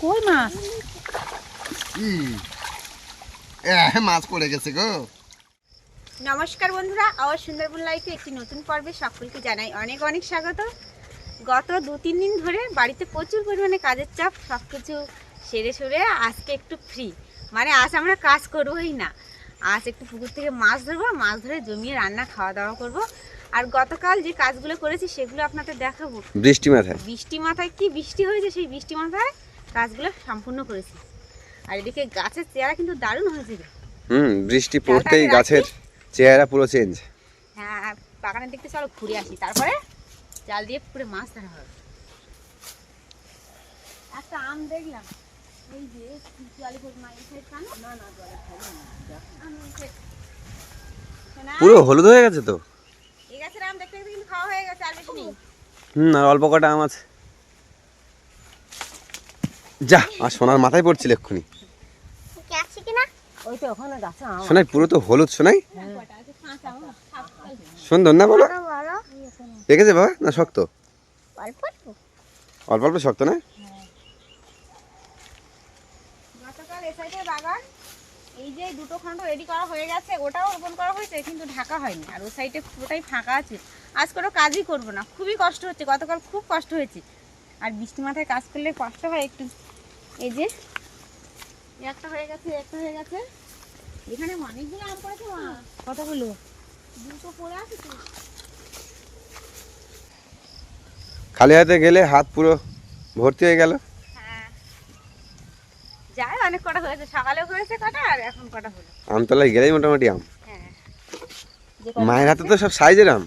কই মাছ? মাছ পড়ে গেছে গো। নমস্কার বন্ধুরা আবার সুন্দরবন লাইফে একটি নতুন পর্বে সকলকে জানাই অনেক অনেক স্বাগত। গত দু তিন দিন ধরে বাড়িতে প্রচুর পরিমাণে কাজের চাপ সব কিছু সেরে সেরে আজকে একটু ফ্রি মানে আজ আমরা কাজ করবোই না। আজ একটু পুকুর থেকে মাছ ধরবো মাছ ধরে জমিয়ে রান্না খাওয়া দাওয়া করব। আর গতকাল যে কাজগুলো করেছি সেগুলো আপনাদের দেখাবো। বৃষ্টি মাথায়। বৃষ্টি মাথায় কি বৃষ্টি হয়েছে সেই বৃষ্টি মাথায় কাজগুলো সম্পূর্ণ করেছি। আর এদিকে গাছের চেহারা কিন্তু দারুণ হয়েছে হুম বৃষ্টি পড়তেই গাছের চেহারা পুরো চেঞ্জ হ্যাঁ বাগানের দিকতে চলো ঘুরে আসি। তারপরে জাল দিয়ে পুকুরে মাছ ধরা হবে। একটা আম দেখলাম। এই যে পুরো হলুদ হয়ে গেছে তো? গাছের আম দেখতে দেখতে কিন্তু খাওয়া হয়ে গেছে আর বেশি নেই। হুম আর অল্প কটা আম আছে। যা আর সোনার মাথায় পড়ছিল এক্ষুনি। ওই তো ওখানে গাছে আম। সোনাই পুরো তো হলুদ সোনাই। সুন্দর না বলো। পেকেছে বাবা না শক্ত? অল্প অল্প। শক্ত না? সাইডের বাগান। এই যে দুটো খণ্ড রেডি করা হয়ে গেছে ওটাও রোপণ করা হয়েছে কিন্তু ঢাকা হয়নি। আর ওই সাইডে পুরোটাই ফাঁকা আছে। আজ কোনো কাজই করব না। খুবই কষ্ট হচ্ছে গতকাল খুব কষ্ট হয়েছে। আর বৃষ্টি মাথায় কাজ করলে কষ্ট হয় একটু। এই যে একটা হয়ে গেছে একটা হয়ে গেছে। এখানে অনেকগুলো আম করেছে মা। কতগুলো? দুটো পড়ে আছে তো। খালি হাতে গেলে হাত পুরো ভর্তি হয়ে গেল। হ্যাঁ যাই অনেক কটা হয়েছে। সকালেও হয়েছে কটা আর এখন কটা হলো? আমতলায় গেলেই মোটামুটি আম। হ্যাঁ। মায়ের হাতে তো সব সাইজের আম।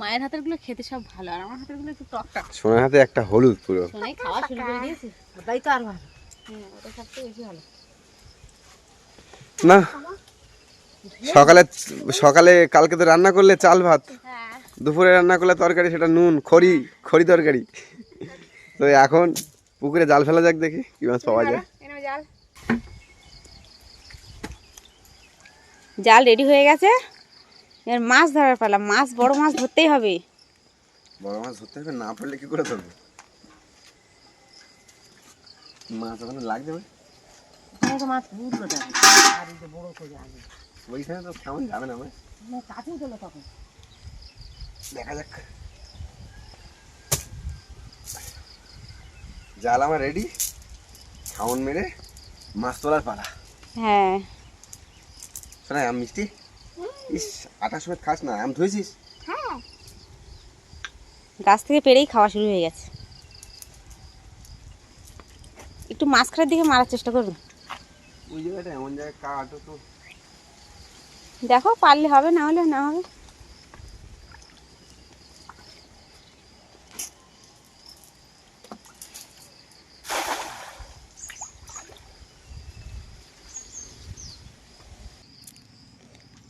মায়ের হাতেরগুলো খেতে সব ভালো আর আমার হাতেরগুলো একটু টক টক। সোনার হাতে একটা হলুদ পুরো। শোনাই খাওয়া শুরু করে দিয়েছি। ওটাই তো আর ভালো। হ্যাঁ ওটা সবচেয়ে বেশি ভালো। না সকালে সকালে কালকে তো রান্না করলে চাল ভাত। হ্যাঁ। দুপুরে রান্না করলে তরকারি সেটা নুন খড়ি খড়ি তরকারি। তো এখন পুকুরে জাল ফেলা যাক দেখি কি মাছ পাওয়া যায়। জাল। জাল রেডি হয়ে গেছে। এবার মাছ ধরার পালা। মাছ বড় মাছ ধরতেই হবে। বড় মাছ ধরতে হবে না পড়লে কি করে ধরবে? মাছ ওখানে লাগবে? এখানে তো মাছ যাবে আর এই যে বড় করে আগে। ওইখানে তো কেমন যাবে না ভাই না চলো তখন। দেখা যাক। জাল আমার রেডি খাউন মেরে মাছ তোলার পালা। হ্যাঁ। শোনাই আম মিষ্টি? ইস আটার সময় খাস না আম ধুয়েছিস? গাছ থেকে পেরেই খাওয়া শুরু হয়ে গেছে। একটু মাঝখানের দিকে মারার চেষ্টা করবেন ওই জায়গাটা এমন জায়গায় কাটো তো। দেখো পারলে হবে না হলে না হবে।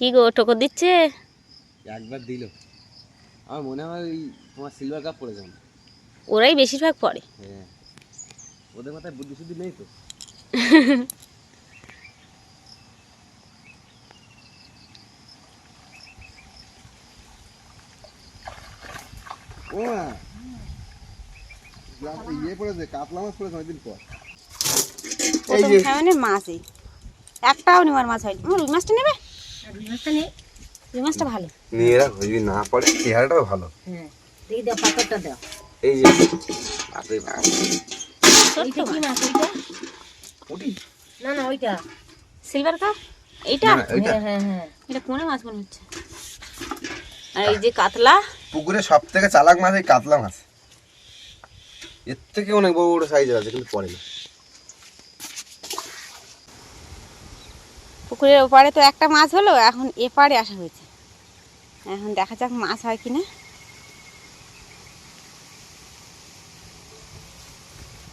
কি গো ঠোকর দিচ্ছে? একবার দিল। আমার মনে হয় ওই তোমার সিলভার কাপ পড়ে যাবে। ওরাই বেশিরভাগ পড়ে হ্যাঁ। ওদের মাথায় বুদ্ধি শুদ্ধি নেই তো? ও ইয়ে পড়েছে কাতলা মাছ পড়েছে অনেকদিন পর। এই যে একটাও নেওয়ার মাছ হয়নি। রুই মাছটা নেবে? রুই মাছটা নেই রুই মাছটা ভালো। নিয়ে রাখো যদি না পড়ে চেহারাটাও ভালো। হ্যাঁ দেখি দাও পাথরটা দাও এই যে কি মাছ ওটি না না ওইটা। Silver cup? এইটা? ওইটা। হ্যাঁ হ্যাঁ এটা কোনে মাছ মনে হচ্ছে? আর এই যে কাতলা? পুকুরে সব থেকে চালাক মাছ এই কাতলা মাছ। এর থেকে অনেক বড় বড় সাইজের আছে কিন্তু পড়ে না। পুকুরের ওপারে তো একটা মাছ হলো এখন এপারে আসা হয়েছে। এখন দেখা যাক মাছ হয় কিনা।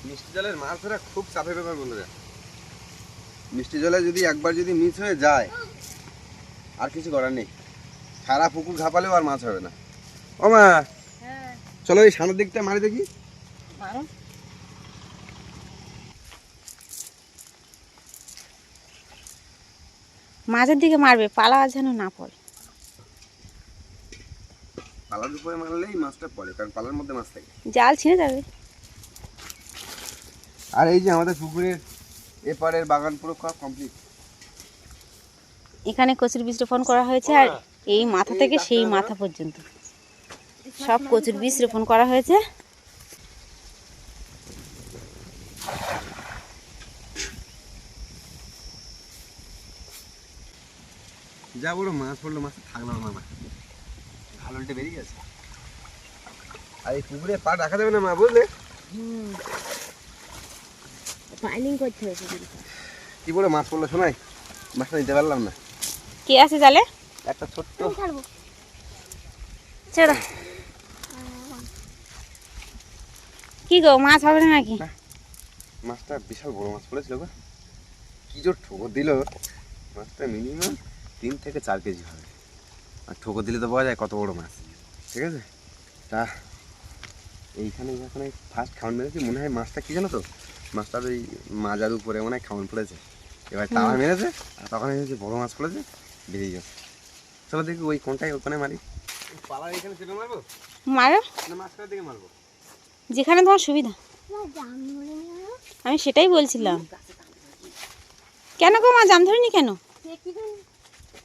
মিষ্টি জলের মাছ ধরা খুব চাপের ব্যাপার বন্ধুরা। মিষ্টি জলে যদি একবার যদি মিস হয়ে যায় আর কিছু করার নেই। সারা পুকুর ঘাপালেও আর মাছ হবে না। ও মা চলো এই সামনের দিকটা মারি দেখি। মাঝের দিকে মারবে পালা যেন না পড়ে। পালার উপরে মারলেই মাছটা পড়ে কারণ পালার মধ্যে মাছ থাকে। জাল ছিঁড়ে যাবে। আর এই যে আমাদের পুকুরের এপারের বাগান পুরো কমপ্লিট এখানে কচুর বীজ রোপণ করা হয়েছে আর এই মাথা থেকে সেই মাথা পর্যন্ত। সব কচুর বীজ রোপণ করা হয়েছে। যা বড় মাছ পড়ল মাছ থাকল না মা ভালো উল্টে বেরিয়ে গেছে। আর এই পুকুরে পা রাখা যাবে না মা বুঝলে? পাইলিং করতে কি বলে মাছ পড়ল শোনাই? মাছটা নিতে পারলাম না। কে আছে জালে? একটা ছোট্ট। দাও। কি গো মাছ হবে না নাকি? মাছটা বিশাল বড় মাছ পড়েছিল গো। কি জোর ঠোকর দিল। মাছটা মিনিমাম তিন থেকে চার কেজি হবে। আর ঠোকর দিলে তো পাওয়া যায় কত বড় মাছ ঠিক আছে? তা এইখানে যখন ফার্স্ট খাওয়ান মেরেছি মনে হয় মাছটা কী জানো তো? মাছটার ওই মাজার উপরে মনে হয় খাওয়ান পড়েছে। এবার তাওয়া মেরেছে আর তখন যে বড় মাছ পড়েছে বেরিয়ে গেছে। চলো দেখি ওই কোনটাই ওখানে মারি। পালার এখানে চেপে মারবো? মারো। না মাছটার দিকে মারবো। যেখানে তোমার সুবিধা। আমি সেটাই বলছিলাম। কেন গো মা জাম ধরিনি কেন?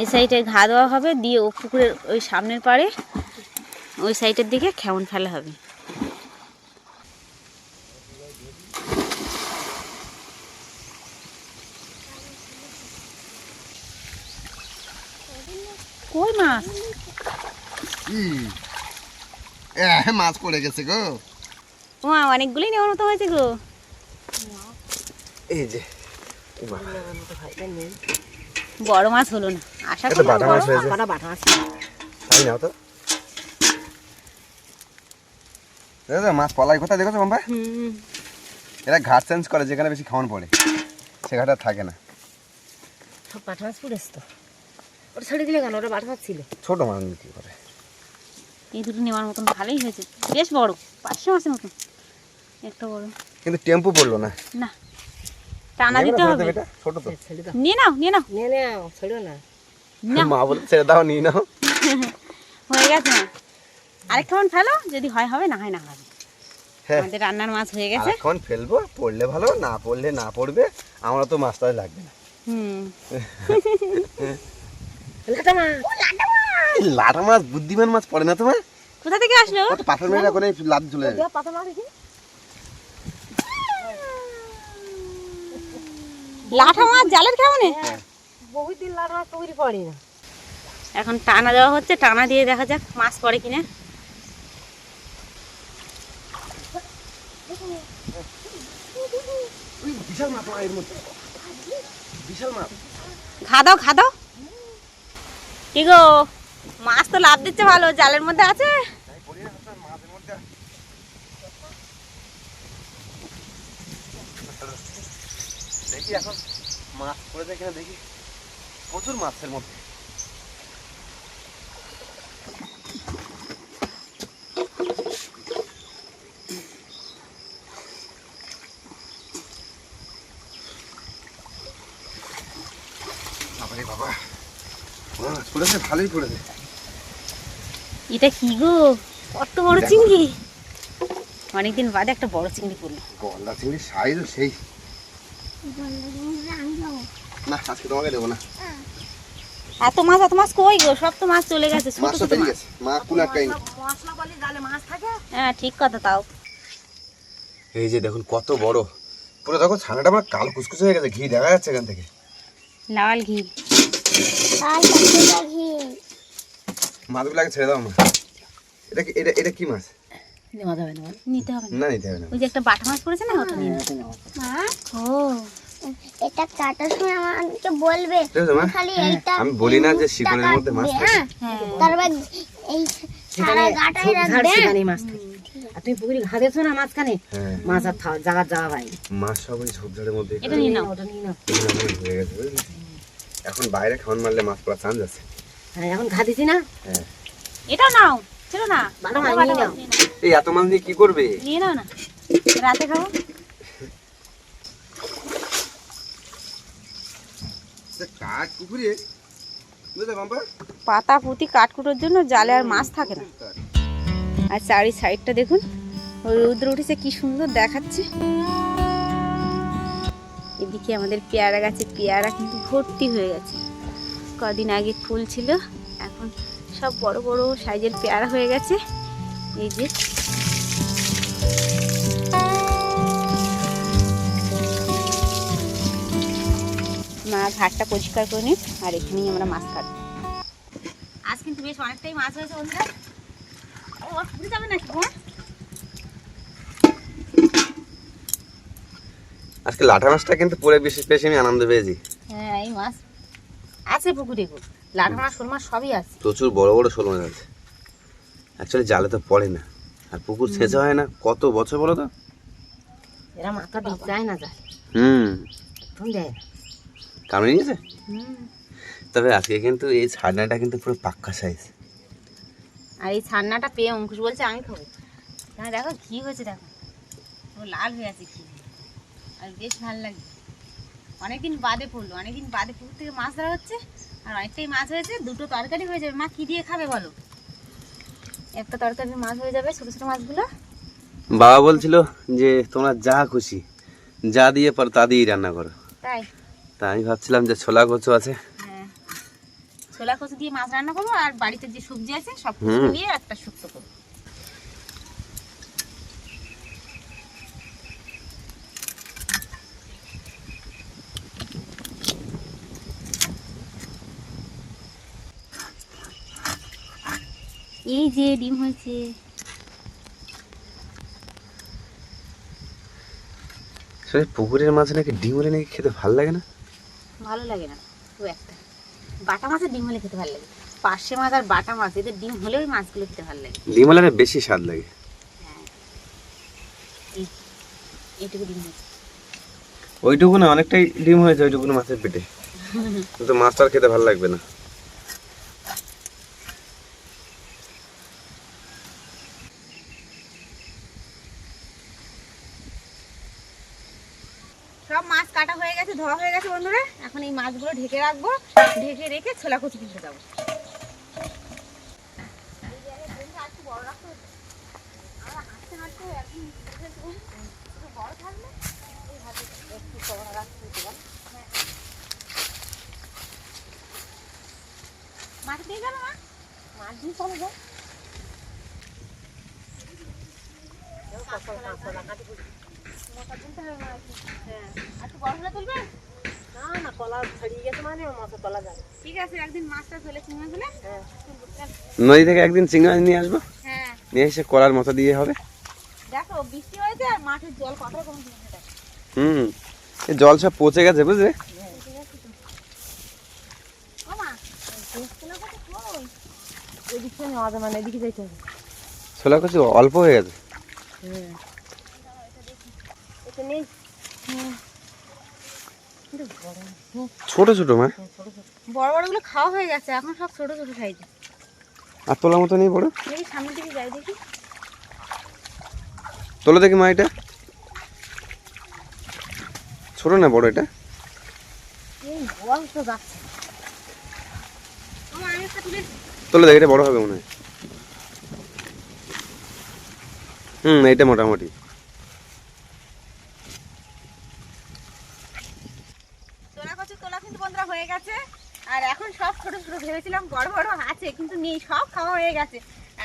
এই সাইডে ঘা দেওয়া হবে দিয়ে ও পুকুরের ওই সামনের পাড়ে ওই সাইডের দিকে খেমন ফেলা হবে। কই মাছ? মাছ পড়ে গেছে গো। ও অনেকগুলোই নেওয়ার মতো হয়েছে গো। এই যে বড় মাছ হলো না। আশা বাটা বড় মাছ হয়েছে। বাটা বাটা মাছ। তাই নাও তো। দেখো মাছ পলাই কোথায় দেখো তো বাম্বা হুম। এরা ঘাট চেঞ্জ করে যেখানে বেশি খাওয়ান পড়ে। সে ঘাট আর থাকে না। সব পাঠা মাছ পড়েছে তো ওটা ছেড়ে দিলে কেন? ওটা পাঠা মাছ ছিল। ছোট মাছ বিক্রি করে। এই দুটো নেওয়ার মতন ভালোই হয়েছে। বেশ বড় পাঁচশো মাসের মতন। একটা বড়। কিন্তু টেম্পু পড়ল না। না। টানা দিতে হবে? ছোট তো। দাও। নিয়ে নাও নিয়ে নাও। নে নে ছেড়ো না। মা বলে ছেড়ে দাও নিয়ে নাও। হয়ে গেছে। না মন ফেলো যদি হয় হবে না হয় না হবে। হ্যাঁ। আমাদের রান্নার মাছ হয়ে গেছে। এখন ফেলব পড়লে ভালো না পড়লে না পড়বে আমরা তো মাছ তাহলে লাগবে না। হুম। লাটা মাছ। লাটা মাছ! বুদ্ধিমান মাছ পড়ে না তোমার? কোথা থেকে আসলো? পাথর মেরে এখন এই লাভ চলে যাবে। দেখ পাতা মাছ লাঠা মাছ জালের কেমন বহুত দিন লাটা মাছ পুকুরি পড়ে না। এখন টানা দেওয়া হচ্ছে টানা দিয়ে দেখা যাক মাছ পড়ে কিনা। ওই বিশাল মাছ আমার এর মধ্যে। বিশাল মাছ। খা দাও খা দাও। কি গো মাছ তো লাভ দিচ্ছে ভালো জালের মধ্যে আছে? দেখি এখন মাছ পড়েছে কিনা দেখি। প্রচুর মাছের মধ্যে। বাবারে বাবা। মাছ পড়েছে ভালোই পড়েছে। এটা কি গো? কত বড় চিংড়ি। অনেকদিন বাদে একটা বড় চিংড়ি পড়ল। গলদা চিংড়ির সাইজও সেই। না আজকে তোমাকে দেবো না। এত মাছ এত মাছ কই গো? সব তো মাছ চলে গেছে ছোট মাছ তো ছোট বেরিয়ে মাছ। গেছে। মা মশলা বলে জালে মাছ থাকে? হ্যাঁ ঠিক কথা তাও। এই যে দেখুন কত বড়। পুরো দেখো ছানাটা আমার কাল কুচকুচ হয়ে গেছে ঘি দেখা যাচ্ছে এখান থেকে। লাল ঘি। মাছগুলো আগে ছেড়ে দাও মা। এটা কি এটা এটা কি মাছ? নেওয়া যাবে না। নিতে হবে না। না নিতে হবে না। ওই যে একটা বাটা মাছ পড়েছে না ওটা? নিয়ে নাও। ও। এটা কাটার সময় আমাকে বলবে। ঠিক আছে মা। খালি এইটা আমি বলি না যে শিকলের মধ্যে মাছ থাকে। হ্যাঁ। হ্যাঁ তারপর এই সেখানে গাটায় রাখবে? সেখানে মাছ থাকে। আর তুমি পুকুরে ঘাদেছো না মাঝখানে? হ্যাঁ। মাছ আর জাগার যাওয়া হয়নি মাছ সব ওই ঝোপঝাড়ের মধ্যে এটা নিয়ে নাও। ওটা নিয়ে নাও। হয়ে গেছে এখন বাইরে খাওয়ান মারলে মাছ পড়া চান্স আছে। হ্যাঁ এখন ঘাদিছি না? হ্যাঁ। এটাও নাও ছিল না বাটা মাছ নিয়ে নাও। এই এত মাছ নিয়ে কি করবে? নিয়ে নাও না। রাতে খাব। কাঠ পুকুরে? পাতা পুঁতি কাঠকুটোর জন্য জালে আর মাছ থাকে না। আর চারি সাইডটা দেখুন ওই রৌদ্র উঠেছে কি সুন্দর দেখাচ্ছে। এদিকে আমাদের পেয়ারা গাছে পেয়ারা কিন্তু ভর্তি হয়ে গেছে। কদিন আগে ফুল ছিল এখন সব বড় বড় সাইজের পেয়ারা হয়ে গেছে। এই যে ঘাটটা পরিষ্কার করে নিন আর এখানেই আমরা মাছ কাটবো। আজ কিন্তু বেশ অনেকটাই মাছ হয়েছে বন্ধুরা। ও ঘুরে যাবে নাকি আজকে লাঠা মাছটা কিন্তু পরে বেশি বেশি আমি আনন্দ পেয়েছি। হ্যাঁ এই মাছ আছে পুকুরে গো। লাঠা মাছ শোল মাছ সবই আছে। প্রচুর বড় বড় শোল মাছ আছে। অ্যাকচুয়ালি জালে তো পড়ে না। আর পুকুর ছেঁচা হয় না। কত বছর বলো তো? এরা মাথা দিয়ে যায় না যায় হুম। তুমি দেয় না কামড়ে নিয়েছে? তবে আজকে কিন্তু এই ছাড়নাটা কিন্তু পুরো পাক্কা সাইজ আর এই ছান্নাটা পেয়ে অঙ্কুশ বলছে আমি খাব। হ্যাঁ দেখো ঘি হয়েছে দেখো। লাল হয়ে আছে ঘি। আর বেশ ভালো লাগে অনেকদিন বাদে পড়ল অনেকদিন বাদে পুকুর থেকে মাছ ধরা হচ্ছে আর অনেকটাই মাছ হয়েছে দুটো তরকারি হয়ে যাবে। মা কি দিয়ে খাবে বলো? একটা তরকারি মাছ হয়ে যাবে ছোটো ছোটো মাছগুলো। বাবা বলছিল যে তোমরা যা খুশি যা দিয়ে পারো তা দিয়েই রান্না করো। তাই? তা আমি ভাবছিলাম যে ছোলা কচু আছে। হ্যাঁ। ছোলা কচু দিয়ে মাছ রান্না করব আর বাড়িতে যে সবজি আছে সব কিছু নিয়ে একটা শুক্তো করব। এই যে ডিম হয়েছে। পুকুরের মাছ নাকি ডিম হলে নাকি খেতে ভালো লাগে না? ভালো লাগে না। খুব একটা। বাটা মাছের ডিম হলে খেতে ভালো লাগে। পার্শে মাছ আর বাটা মাছ এদের ডিম হলে ওই মাছগুলো খেতে ভালো লাগে। ডিম হলে বেশি স্বাদ লাগে। এইটুকু ডিম হয়েছে। ওইটুকু না অনেকটাই ডিম হয়েছে ওইটুকু মাছের পেটে। কিন্তু মাছটা আর খেতে ভালো লাগবে না। সব মাছ কাটা হয়ে গেছে ধোয়া হয়ে গেছে বন্ধুরা। এখন এই মাছগুলো ঢেকে রাখব। ঢেকে রেখে ছোলা কুচি কিনতে যাব মাছ দিয়ে গেল মা মাছ দিয়ে চলে যাও মোটা তুলতে হবে মা একটু। হ্যাঁ আর একটু বড় হলে তুলবে গেছে মানে মাছের তলা যাবে। ঠিক আছে একদিন মাছটা ফেলে চিংড়ি ফেলে নদী থেকে একদিন চিংড়ি মাছ নিয়ে আসব? হ্যাঁ। নিয়ে এসে কলার মতো দিয়ে হবে। দেখো বৃষ্টি হয়েছে আর মাঠের জল হুম জল সব পচে গেছে বুঝলে? ছোলা কচু অল্প হয়ে গেছে। হ্যাঁ। এটা নেই ছোট ছোট মা। বড় বড়গুলো খাওয়া হয়ে গেছে এখন সব ছোট ছোট সাইজে। আর তোলার মতো নেই বড়? এই সামনের দিকে যাই দেখি। তোলো দেখি মা এটা। ছোট না বড় এটা? তোলো দেখি এটা বড় হবে মনে হয়। হুম এটা মোটামুটি তোলা কচু তোলা কিন্তু বন্ধুরা হয়ে গেছে। আর এখন সব ছোট ছোট ভেবেছিলাম বড় বড় আছে, কিন্তু নেই, সব খাওয়া হয়ে গেছে।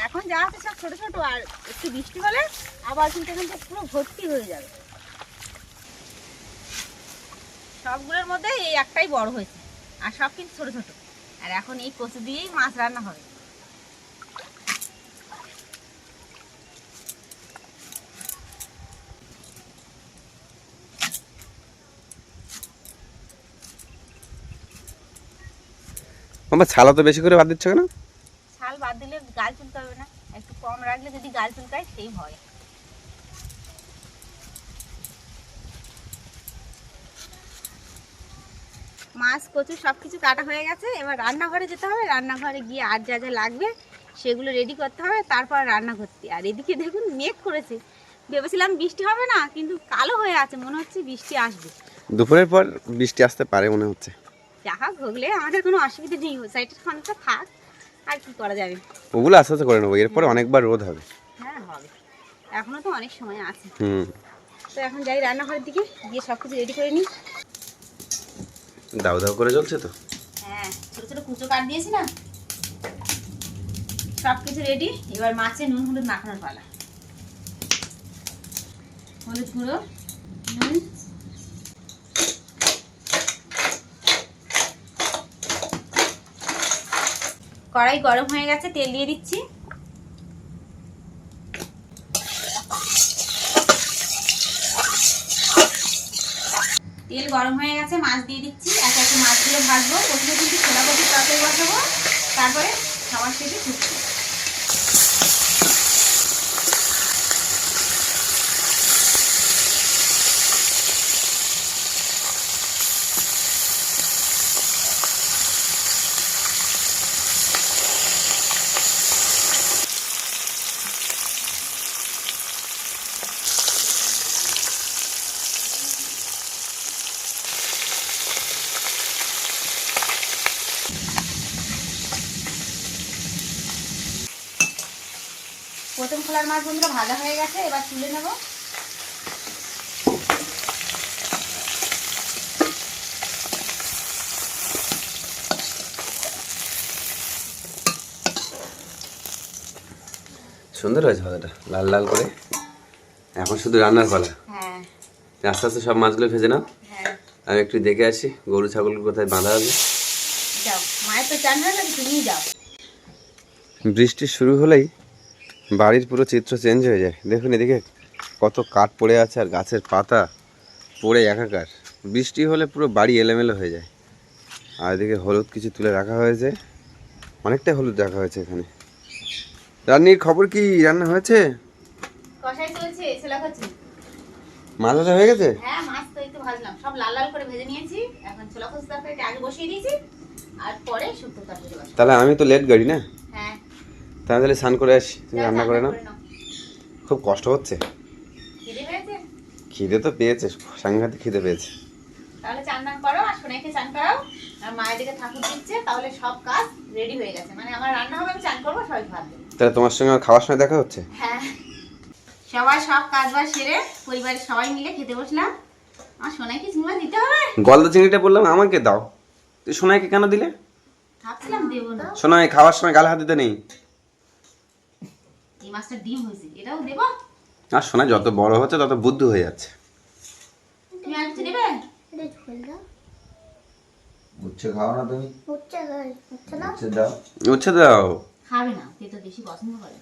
এখন যা আছে সব ছোট ছোট, আর একটু বৃষ্টি হলে আবার কিন্তু এখান থেকে পুরো ভর্তি হয়ে যাবে। সবগুলোর মধ্যে এই একটাই বড় হয়েছে, আর সব কিন্তু ছোট ছোট। আর এখন এই কচু দিয়েই মাছ রান্না হবে। বাবা ছালা তো বেশি করে বাদ দিচ্ছ কেন? ছাল বাদ দিলে গাল চুলতে হবে না থাকলে যদি গাল চুলকায় সেই ভয় মাছ কচু সব কিছু কাটা হয়ে গেছে। এবার রান্নাঘরে যেতে হবে। রান্নাঘরে গিয়ে আর যা যা লাগবে সেগুলো রেডি করতে হবে। তারপর রান্না করতে আর এদিকে দেখুন মেঘ করেছে। ভেবেছিলাম বৃষ্টি হবে না কিন্তু কালো হয়ে আছে। মনে হচ্ছে বৃষ্টি আসবে। দুপুরের পর বৃষ্টি আসতে পারে মনে হচ্ছে। হোক হলে আমাদের কোনো অসুবিধা নেই ওই সাইডের খানিকটা থাক আর কি করা যাবে? ওগুলো আস্তে আস্তে করে নেব এরপরে অনেকবার রোদ হবে। হ্যাঁ হবে। এখনও তো অনেক সময় আছে। হুম। তো এখন যাই রান্নাঘরের দিকে গিয়ে সব কিছু রেডি করে নিই। দাও দাও করে চলছে তো। হ্যাঁ ছোটো ছোটো কুচো কাট দিয়েছি না? সব কিছু রেডি এবার মাছে নুন হলুদ মাখানোর পালা। হলুদ গুঁড়ো নুন কড়াই গরম হয়ে গেছে, তেল দিয়ে দিচ্ছি। তেল গরম হয়ে গেছে, মাছ দিয়ে দিচ্ছি। একে একে মাছগুলো ভাজবো। প্রথমে কিন্তু ছোলা কচুর তরকারি বসাবো, তারপরে খাবার শেষে শুকনো খোলার মাছ বন্ধুরা ভাজা হয়ে গেছে এবার তুলে নেব। সুন্দর হয়েছে ভাজাটা লাল লাল করে। এখন শুধু রান্নার পালা। হ্যাঁ। আস্তে আস্তে সব মাছগুলো ভেজে নাও। হ্যাঁ। আমি একটু দেখে আসি গরু ছাগল কোথায় বাঁধা যাও। বৃষ্টি শুরু হলেই বাড়ির পুরো চিত্র চেঞ্জ হয়ে যায়। দেখুন এদিকে কত কাঠ পড়ে আছে আর গাছের পাতা পড়ে একাকার। বৃষ্টি হলে পুরো বাড়ি এলোমেলো হয়ে যায়। আর এদিকে হলুদ কিছু তুলে রাখা হয়েছে। অনেকটাই হলুদ রাখা হয়েছে এখানে। রান্নির খবর কি? রান্না হয়েছে? মাছ ভাজা হয়ে গেছে? হ্যাঁ মাছ তো এই ভাজলাম। সব লাল লাল করে ভেজে নিয়েছি। এখন ছোলা কচু তরকারিটা আগে বসিয়ে দিয়েছি। আর পরে শুক্তো তরকারি তাহলে আমি তো লেট গাড়ি না? তাহলে স্নান করে আসি। তুমি রান্না করে নাও। খুব কষ্ট হচ্ছে। খিদে তো পেয়েছে সাংঘাতিক খিদে পেয়েছে। তাহলে চান টান করো আর সোনাইকে চান করাও। আর মায়ের দিকে ঠাকুর দিচ্ছে তাহলে সব কাজ রেডি হয়ে গেছে। মানে আমার রান্না হবে আমি চান করব সবাই ভাত তাহলে তোমার সঙ্গে খাওয়ার সময় দেখা হচ্ছে? হ্যাঁ। সবাই সব কাজ বাজ সেরে পরিবারের সবাই মিলে খেতে বসলাম। আমার সোনাইকে চিংড়া দিতে হবে। গলদা চিংড়িটা বললাম আমাকে দাও। তুই সোনাইকে কেন দিলে? ভাবছিলাম দেবো না। সোনাই খাওয়ার সময় গালে হাত দিতে নেই। এই মাছটা ডিম হয়েছে এটাও দেবো? আর সোনাই যত বড় হচ্ছে তত বুদ্ধ হয়ে যাচ্ছে। তুমি আর কিছু নেবে এটা ঝোল দাও। উচ্ছে খাও না তুমি? ঝোল দাও উচ্ছে দাও। উচ্ছে দাও। খাবে না তো বেশি পছন্দ করে।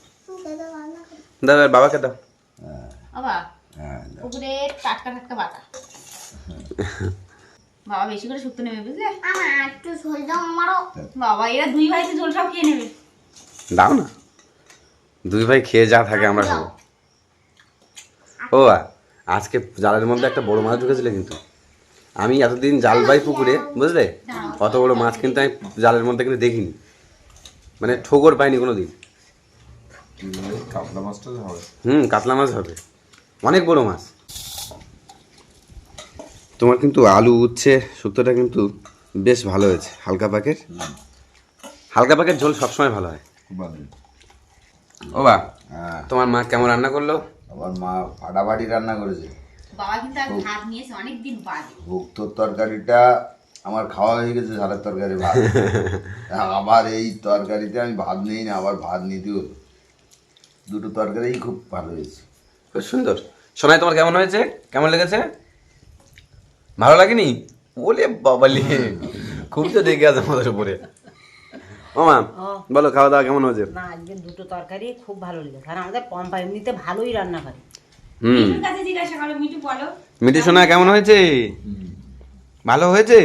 দাও বাবাকে দাও। বাবা হ্যাঁ টাটকা টাটকা বাটা। বাবা বেশি করে শুক্তো নেবে বুঝলে? আমার একটু ঝোল দাও আমারও। বাবা এরা দুই ভাই তো জল সব খেয়ে নেবে। দাও না। দুই ভাই খেয়ে যা থাকে আমরা খাব। ও আ, আজকে জালের মধ্যে একটা বড় মাছ ঢুকেছিল কিন্তু। আমি এতদিন জাল বাই পুকুরে বুঝলে? অত বড় মাছ কিন্তু আমি জালের মধ্যে কিন্তু দেখিনি। মানে ঠোকর পাইনি কোনো দিন হবে। হুম কাতলা মাছ হবে। অনেক বড় মাছ। তোমার কিন্তু আলু উচ্ছে শুক্তোটা কিন্তু বেশ ভালো হয়েছে হালকা পাকের। হালকা পাকের ঝোল সবসময় ভালো হয়। খুব ভালো। ও বা হ্যাঁ। তোমার মা কেমন রান্না করল? আবার মা ফাটাফাটি রান্না করেছে। বাবা কিন্তু আজ ভাত নিয়েছে অনেক দিন বাদে। ভুক্তর তরকারিটা আমার খাওয়া হয়ে গেছে ঝালের তরকারি ভাত। আবার এই তরকারিতে আমি ভাত নেই না আবার ভাত নিতে হলো দুটো তরকারিই খুব ভালো হয়েছে। খুব সুন্দর। সোনাই তোমার কেমন হয়েছে? কেমন লেগেছে? ভালো লাগেনি? ওলে বাবালি। খুব তো দেখে আছে আমাদের উপরে। ও মা বলো খাওয়া দাওয়া কেমন হয়েছে? না আজকে দুটো তরকারি খুব ভালো লেগেছে। কারণ আমাদের পম্পা এমনিতে ভালোই রান্না করে। হুম। মিঠু সোনা কেমন হয়েছে? ভালো হয়েছে?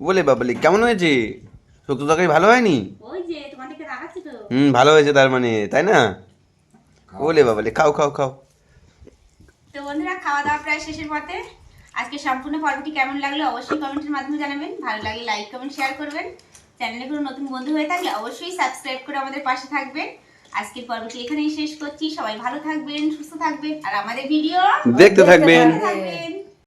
বলে বাবালি কেমন হয়েছে? শুক্তো তরকারি ভালো হয়নি? ওই যে তোমাদেরকে রাখাচ্ছি তো। হুম ভালো হয়েছে তার মানে তাই না? ওলে বাবালে খাও খাও খাও। তো বন্ধুরা খাওয়া দাওয়া প্রায় শেষের পথে। আজকে সম্পূর্ণ পর্বটি কেমন লাগল অবশ্যই কমেন্টের মাধ্যমে জানাবেন। ভালো লাগলে লাইক কমেন্ট শেয়ার করবেন। চ্যানেলে কোনো নতুন বন্ধু হয়ে থাকলে অবশ্যই সাবস্ক্রাইব করে আমাদের পাশে থাকবেন। আজকের পর্বটি এখানেই শেষ করছি। সবাই ভালো থাকবেন সুস্থ থাকবেন আর আমাদের ভিডিও দেখতে থাকবেন। থাকবেন।